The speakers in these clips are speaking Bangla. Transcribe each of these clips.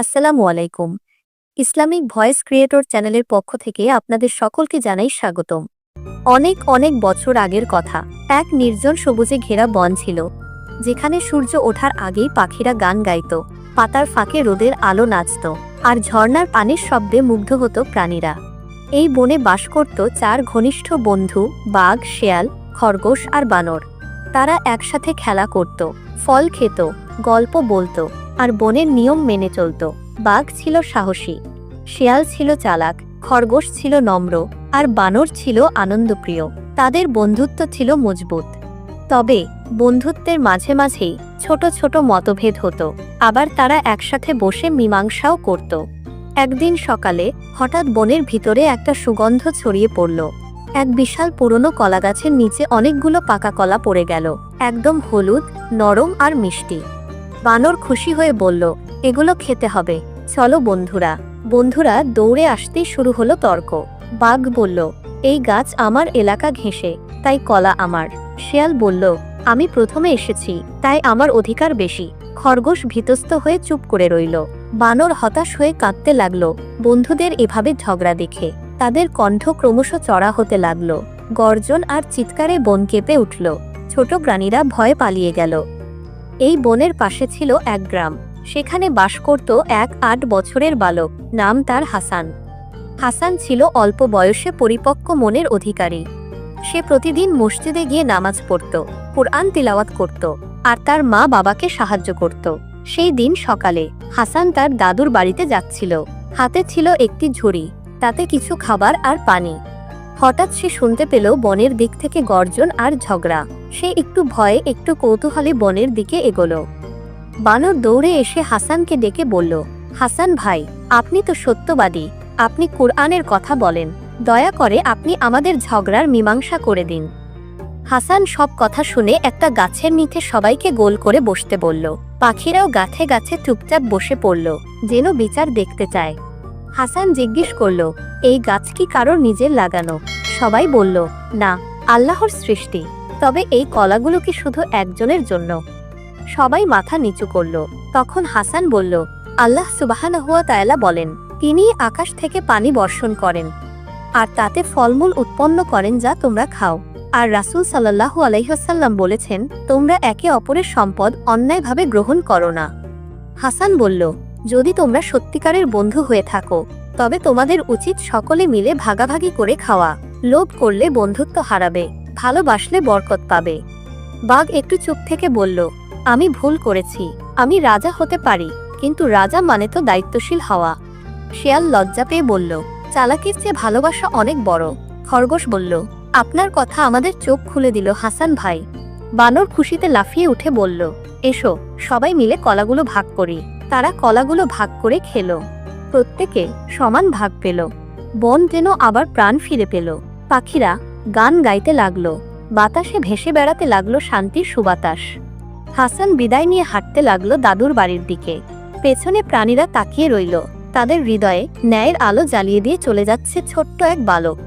আসসালামু আলাইকুম। ইসলামিক ভয়েস ক্রিয়েটর চ্যানেলের পক্ষ থেকে আপনাদের সকলকে জানাই স্বাগতম। অনেক অনেক বছর আগের কথা, এক নির্জন সবুজে ঘেরা বন ছিল, যেখানে সূর্য ওঠার আগেই পাখিরা গান গাইত, পাতার ফাঁকে রোদের আলো নাচত, আর ঝর্ণার পানির শব্দে মুগ্ধ হতো প্রাণীরা। এই বনে বাস করত চার ঘনিষ্ঠ বন্ধু, বাঘ, শেয়াল, খরগোশ আর বানর। তারা একসাথে খেলা করত, ফল খেত, গল্প বলতো আর বনের নিয়ম মেনে চলত। বাঘ ছিল সাহসী। শেয়াল ছিল চালাক। খরগোশ ছিল নম্র। আর বানর ছিল আনন্দপ্রিয়। তাদের বন্ধুত্ব ছিল মজবুত। তবে বন্ধুত্বের মাঝে মাঝেই ছোট ছোট মতভেদ হতো। আবার তারা একসাথে বসে মীমাংসাও করত। একদিন সকালে হঠাৎ বনের ভিতরে একটা সুগন্ধ ছড়িয়ে পড়ল। এক বিশাল পুরনো কলাগাছের নিচে অনেকগুলো পাকা কলা পড়ে গেল। একদম হলুদ, নরম আর মিষ্টি। বানর খুশি হয়ে বলল, এগুলো খেতে হবে। চলো বন্ধুরা। বন্ধুরা দৌড়ে আসতেই শুরু হলো তর্ক। বাঘ বলল, এই গাছ আমার এলাকা ঘেঁষে, তাই কলা আমার। শেয়াল বলল, আমি প্রথমে এসেছি, তাই আমার অধিকার বেশি। খরগোশ ভীতস্থ হয়ে চুপ করে রইল। বানর হতাশ হয়ে কাঁদতে লাগল। বন্ধুদের এভাবে ঝগড়া দেখে তাদের কণ্ঠ ক্রমশ চড়া হতে লাগল। গর্জন আর চিৎকারে বন কেঁপে উঠল। ছোট প্রাণীরা ভয়ে পালিয়ে গেল। এই বনের পাশে ছিল এক গ্রাম। সেখানে বাস করত এক আট বছরের বালক, নাম তার হাসান। হাসান ছিল অল্প বয়সে পরিপক্ক মনের অধিকারী। সে প্রতিদিন মসজিদে গিয়ে নামাজ পড়ত, কোরআন তিলাওয়াত করত, আর তার মা বাবাকে সাহায্য করত। সেই দিন সকালে হাসান তার দাদুর বাড়িতে যাচ্ছিল। হাতে ছিল একটি ঝুড়ি, তাতে কিছু খাবার আর পানি। হঠাৎ সে শুনতে পেল বনের দিক থেকে গর্জন আর ঝগড়া। সে একটু ভয়ে একটু কৌতূহলী বনের দিকে এগোলো। বানর দৌড়ে এসে হাসানকে ডেকে বলল, হাসান ভাই, আপনি তো সত্যবাদী। আপনি কুরআনের কথা বলেন। দয়া করে আপনি আমাদের ঝগড়ার মীমাংসা করে দিন। হাসান সব কথা শুনে একটা গাছের নিচে সবাইকে গোল করে বসতে বলল। পাখিরাও গাছে গাছে চুপচাপ বসে পড়ল, যেন বিচার দেখতে চায়। হাসান জিজ্ঞেস করল, এই গাছ কি কারোর নিজের লাগানো? সবাই বলল, না, আল্লাহর সৃষ্টি। তবে এই কলাগুলো কি শুধু একজনের জন্য? সবাই মাথা নিচু করল। তখন হাসান বলল, আল্লাহ সুবাহানহুয়া তায়ালা বলেন, তিনি আকাশ থেকে পানি বর্ষণ করেন, আর তাতে ফলমূল উৎপন্ন করেন যা তোমরা খাও। আর রাসূল সাল্লাল্লাহু আলাইহাল্লাম বলেছেন, তোমরা একে অপরের সম্পদ অন্যায়ভাবে গ্রহণ করো না। হাসান বলল, যদি তোমরা সত্যিকারের বন্ধু হয়ে থাকো, তবে তোমাদের উচিত সকলে মিলে ভাগাভাগি করে খাওয়া। লোভ করলে বন্ধুত্ব হারাবে। ভালোবাসলে বরকত পাবে। বাঘ একটু চুপ থেকে বলল, আমি ভুল করেছি, আমি রাজা হতে পারি, কিন্তু রাজা মানে তো দায়িত্বশীল হওয়া। শেয়াল লজ্জা পেয়ে বলল, চালাকির চেয়ে ভালোবাসা অনেক বড়। খরগোশ বলল, আপনার কথা আমাদের চোখ খুলে দিল হাসান ভাই। বানর খুশিতে লাফিয়ে উঠে বলল, এসো, সবাই মিলে কলাগুলো ভাগ করি। তারা কলাগুলো ভাগ করে খেলো। প্রত্যেকে সমান ভাগ পেল। বন যেন আবার প্রাণ ফিরে পেল। পাখিরা গান গাইতে লাগল, বাতাসে ভেসে বেড়াতে লাগল শান্তির সুবাতাস। হাসান বিদায় নিয়ে হাঁটতে লাগল দাদুর বাড়ির দিকে। পেছনে প্রাণীরা তাকিয়ে রইল, তাদের হৃদয়ে ন্যায়ের আলো জ্বালিয়ে দিয়ে চলে যাচ্ছে ছোট্ট এক বালক।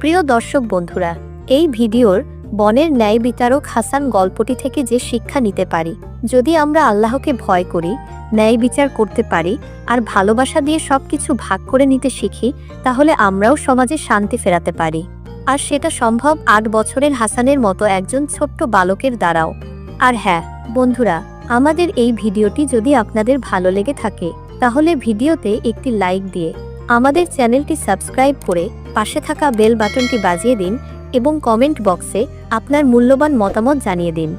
প্রিয় দর্শক বন্ধুরা, এই ভিডিওর বনের ন্যায় বিচারক হাসান গল্পটি থেকে যে শিক্ষা নিতে পারি, যদি আমরা আল্লাহকে ভয় করি, ন্যায় বিচার করতে পারি, আর ভালোবাসা দিয়ে সবকিছু ভাগ করে নিতে শিখি, তাহলে আমরাও সমাজে শান্তি ফেরাতে পারি। আর সেটা সম্ভব আট বছরের হাসানের মতো একজন ছোট্ট বালকের দ্বারাও। আর হ্যাঁ বন্ধুরা, আমাদের এই ভিডিওটি যদি আপনাদের ভালো লেগে থাকে, তাহলে ভিডিওতে একটি লাইক দিয়ে আমাদের চ্যানেলটি সাবস্ক্রাইব করে পাশে থাকা বেল বাটনটি বাজিয়ে দিন এবং কমেন্ট বক্সে আপনার মূল্যবান মতামত জানিয়ে দিন।